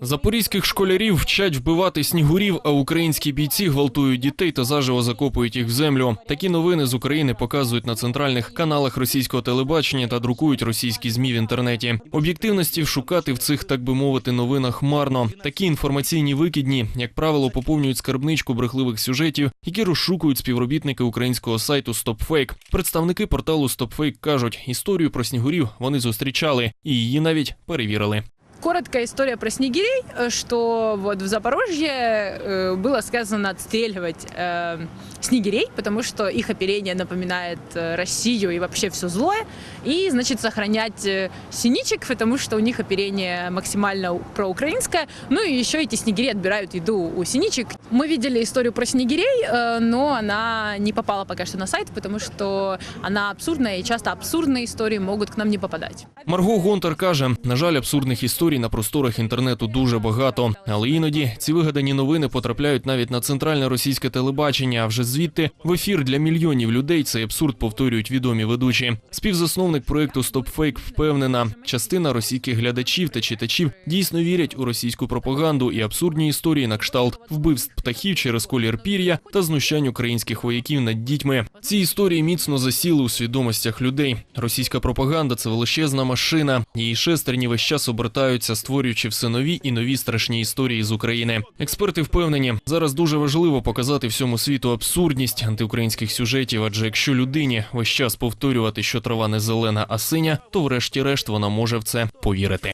Запорізьких школярів вчать вбивати снігурів, а українські бійці гвалтують дітей та заживо закопують їх в землю. Такі новини з України показують на центральних каналах російського телебачення та друкують російські змі в інтернеті. Об'єктивності шукати в цих, так би мовити, новинах марно. Такі інформаційні викидні, як правило, поповнюють скарбничку брехливих сюжетів, які розшукують співробітники українського сайту StopFake. Представники порталу StopFake кажуть, історію про снігурів вони зустрічали і її навіть перевірили. Короткая история про снегирей, э, что вот в Запорожье э, было сказано отстреливать э, снегирей, потому что их оперение напоминает Россию и вообще все злое, и, значит, сохранять синичек, потому что у них оперение максимально проукраинское, ну и еще эти снегири отбирают еду у синичек. Мы видели историю про снегирей, но она не попала пока что на сайт, потому что она абсурдная, и часто абсурдные истории могут к нам не попадать. Марго Гонтар каже: на жаль, абсурдних історій на просторах інтернету дуже багато, але іноді ці вигадані новини потрапляють навіть на центральне російське телебачення. А вже звідти в ефір для мільйонів людей цей абсурд повторюють відомі ведучі. Співзасновник проекту StopFake впевнена, частина російських глядачів та читачів дійсно вірять у російську пропаганду і абсурдні історії на кшталт вбивств птахів через колір пір'я та знущань українських вояків над дітьми. Ці історії міцно засіли у свідомостях людей. Російська пропаганда це величезна машина. Її шестерні весь час обертаються, створюючи все нові і нові страшні історії з України. Експерти впевнені, зараз дуже важливо показати всьому світу абсурдність антиукраїнських сюжетів. Адже якщо людині весь час повторювати, що трава не зелена, а синя, то врешті-решт вона може в це повірити.